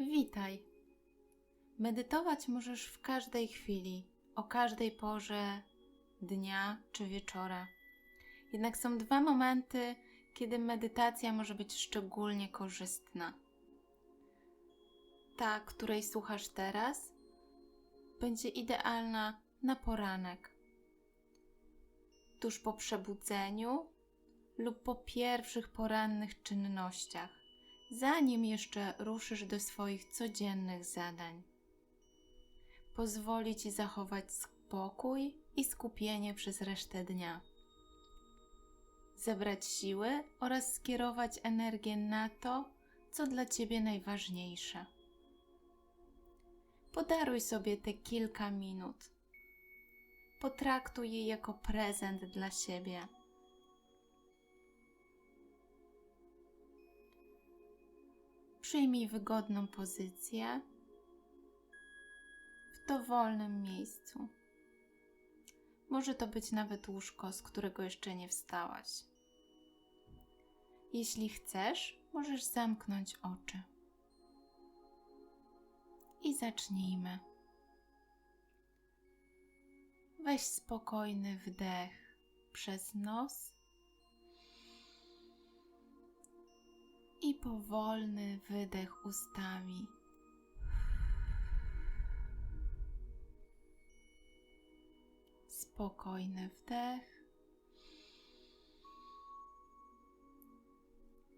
Witaj. Medytować możesz w każdej chwili, o każdej porze dnia czy wieczora. Jednak są dwa momenty, kiedy medytacja może być szczególnie korzystna. Ta, której słuchasz teraz, będzie idealna na poranek, tuż po przebudzeniu lub po pierwszych porannych czynnościach, zanim jeszcze ruszysz do swoich codziennych zadań. Pozwoli ci zachować spokój i skupienie przez resztę dnia. Zebrać siły oraz skierować energię na to, co dla ciebie najważniejsze. Podaruj sobie te kilka minut. Potraktuj je jako prezent dla siebie. Przyjmij wygodną pozycję w dowolnym miejscu. Może to być nawet łóżko, z którego jeszcze nie wstałaś. Jeśli chcesz, możesz zamknąć oczy. I zacznijmy. Weź spokojny wdech przez nos i powolny wydech ustami. Spokojny wdech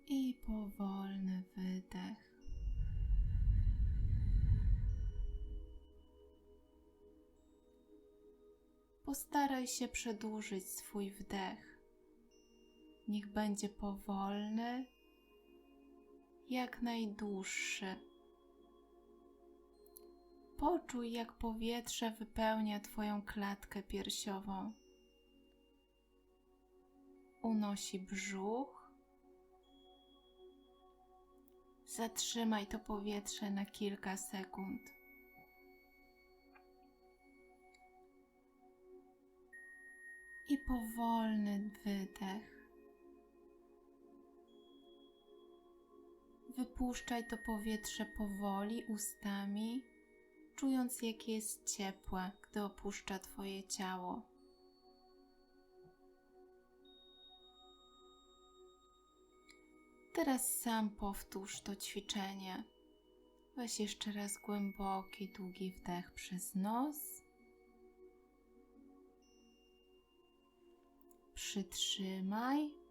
i powolny wydech. Postaraj się przedłużyć swój wdech. Niech będzie powolny, jak najdłuższy. Poczuj, jak powietrze wypełnia Twoją klatkę piersiową. Unosi brzuch. Zatrzymaj to powietrze na kilka sekund. I powolny wydech. Wypuszczaj to powietrze powoli ustami, czując jakie jest ciepłe, gdy opuszcza Twoje ciało. Teraz sam powtórz to ćwiczenie. Weź jeszcze raz głęboki, długi wdech przez nos. Przytrzymaj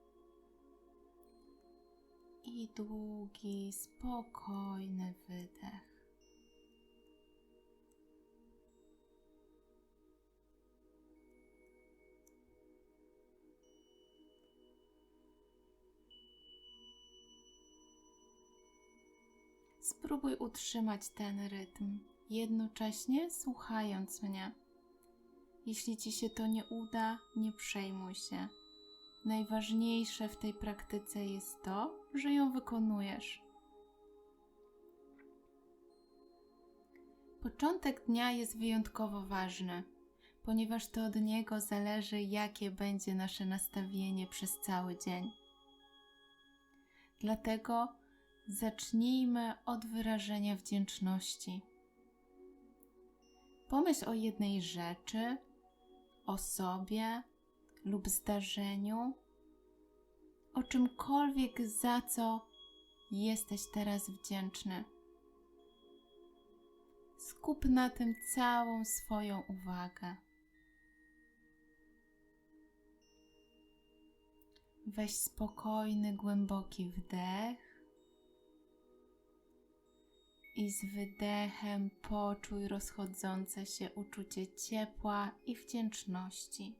i długi, spokojny wydech. Spróbuj utrzymać ten rytm, jednocześnie słuchając mnie. Jeśli ci się to nie uda, nie przejmuj się. Najważniejsze w tej praktyce jest to, że ją wykonujesz. Początek dnia jest wyjątkowo ważny, ponieważ to od niego zależy, jakie będzie nasze nastawienie przez cały dzień. Dlatego zacznijmy od wyrażenia wdzięczności. Pomyśl o jednej rzeczy, osobie lub zdarzeniu, o czymkolwiek, za co jesteś teraz wdzięczny. Skup na tym całą swoją uwagę. Weź spokojny, głęboki wdech i z wydechem poczuj rozchodzące się uczucie ciepła i wdzięczności.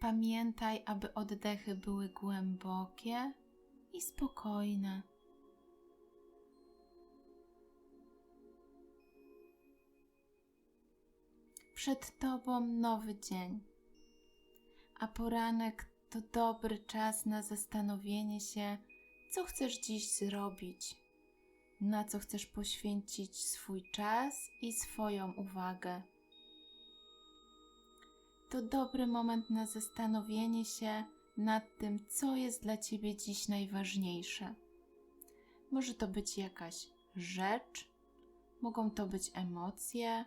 Pamiętaj, aby oddechy były głębokie i spokojne. Przed Tobą nowy dzień, a poranek to dobry czas na zastanowienie się, co chcesz dziś zrobić, na co chcesz poświęcić swój czas i swoją uwagę. To dobry moment na zastanowienie się, nad tym, co jest dla ciebie dziś najważniejsze. Może to być jakaś rzecz, mogą to być emocje.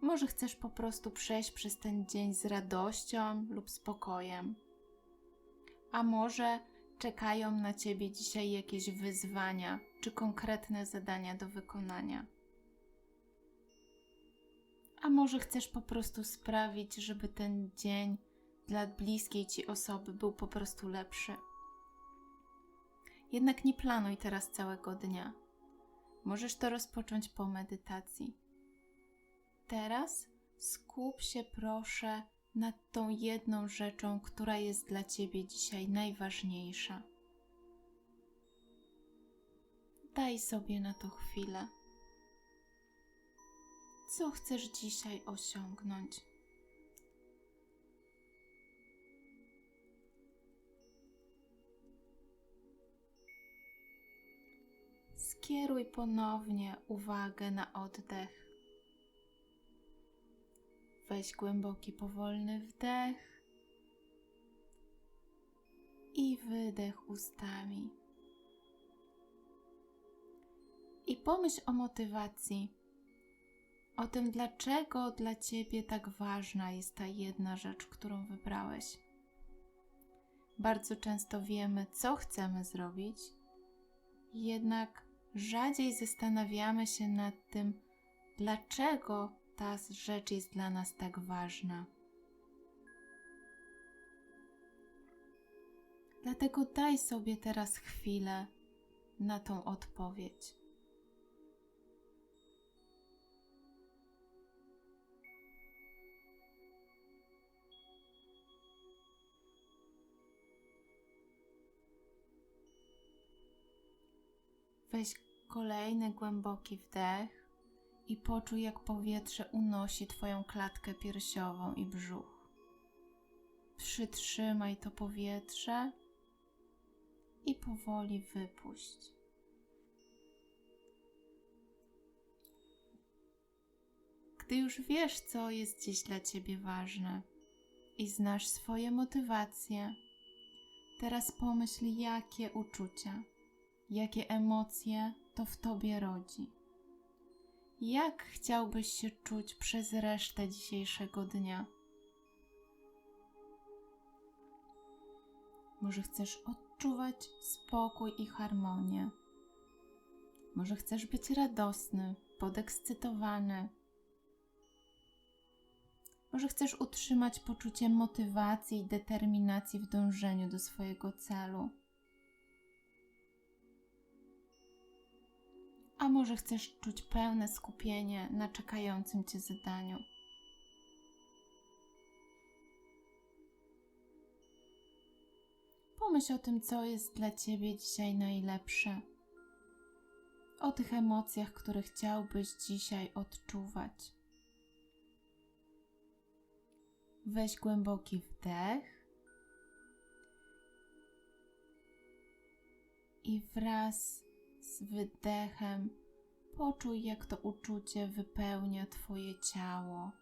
Może chcesz po prostu przejść przez ten dzień z radością lub spokojem. A może czekają na ciebie dzisiaj jakieś wyzwania czy konkretne zadania do wykonania. A może chcesz po prostu sprawić, żeby ten dzień dla bliskiej ci osoby był po prostu lepszy. Jednak nie planuj teraz całego dnia. Możesz to rozpocząć po medytacji. Teraz skup się proszę nad tą jedną rzeczą, która jest dla ciebie dzisiaj najważniejsza. Daj sobie na to chwilę. Co chcesz dzisiaj osiągnąć? Skieruj ponownie uwagę na oddech. Weź głęboki, powolny wdech i wydech ustami. I pomyśl o motywacji, o tym, dlaczego dla ciebie tak ważna jest ta jedna rzecz, którą wybrałeś. Bardzo często wiemy, co chcemy zrobić, jednak rzadziej zastanawiamy się nad tym, dlaczego ta rzecz jest dla nas tak ważna. Dlatego daj sobie teraz chwilę na tą odpowiedź. Weź kolejny głęboki wdech i poczuj, jak powietrze unosi Twoją klatkę piersiową i brzuch. Przytrzymaj to powietrze i powoli wypuść. Gdy już wiesz, co jest dziś dla Ciebie ważne i znasz swoje motywacje, teraz pomyśl, jakie uczucia, jakie emocje to w Tobie rodzi. Jak chciałbyś się czuć przez resztę dzisiejszego dnia? Może chcesz odczuwać spokój i harmonię. Może chcesz być radosny, podekscytowany. Może chcesz utrzymać poczucie motywacji i determinacji w dążeniu do swojego celu. A może chcesz czuć pełne skupienie na czekającym cię zadaniu. Pomyśl o tym, co jest dla ciebie dzisiaj najlepsze. O tych emocjach, które chciałbyś dzisiaj odczuwać. Weź głęboki wdech i wraz z wydechem poczuj, jak to uczucie wypełnia Twoje ciało.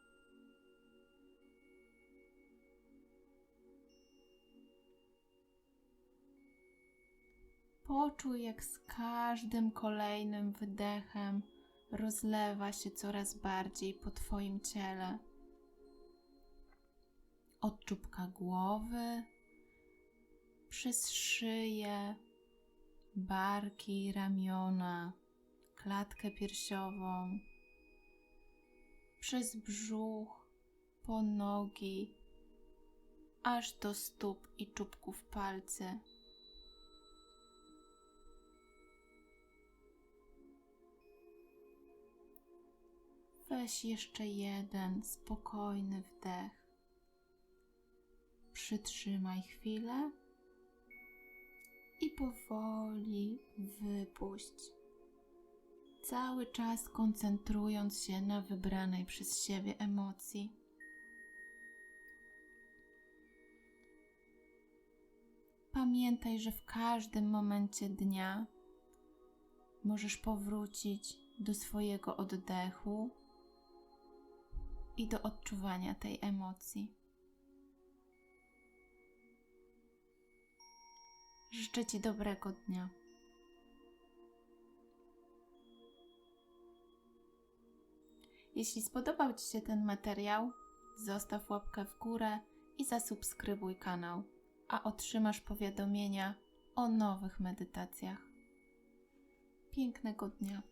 Poczuj, jak z każdym kolejnym wydechem rozlewa się coraz bardziej po Twoim ciele. Od czubka głowy, przez szyję, barki, ramiona, klatkę piersiową, przez brzuch, po nogi, aż do stóp i czubków palcy. Weź jeszcze jeden spokojny wdech. Przytrzymaj chwilę i powoli wypuść. Cały czas koncentrując się na wybranej przez siebie emocji. Pamiętaj, że w każdym momencie dnia możesz powrócić do swojego oddechu i do odczuwania tej emocji. Życzę Ci dobrego dnia. Jeśli spodobał Ci się ten materiał, zostaw łapkę w górę i zasubskrybuj kanał, a otrzymasz powiadomienia o nowych medytacjach. Pięknego dnia.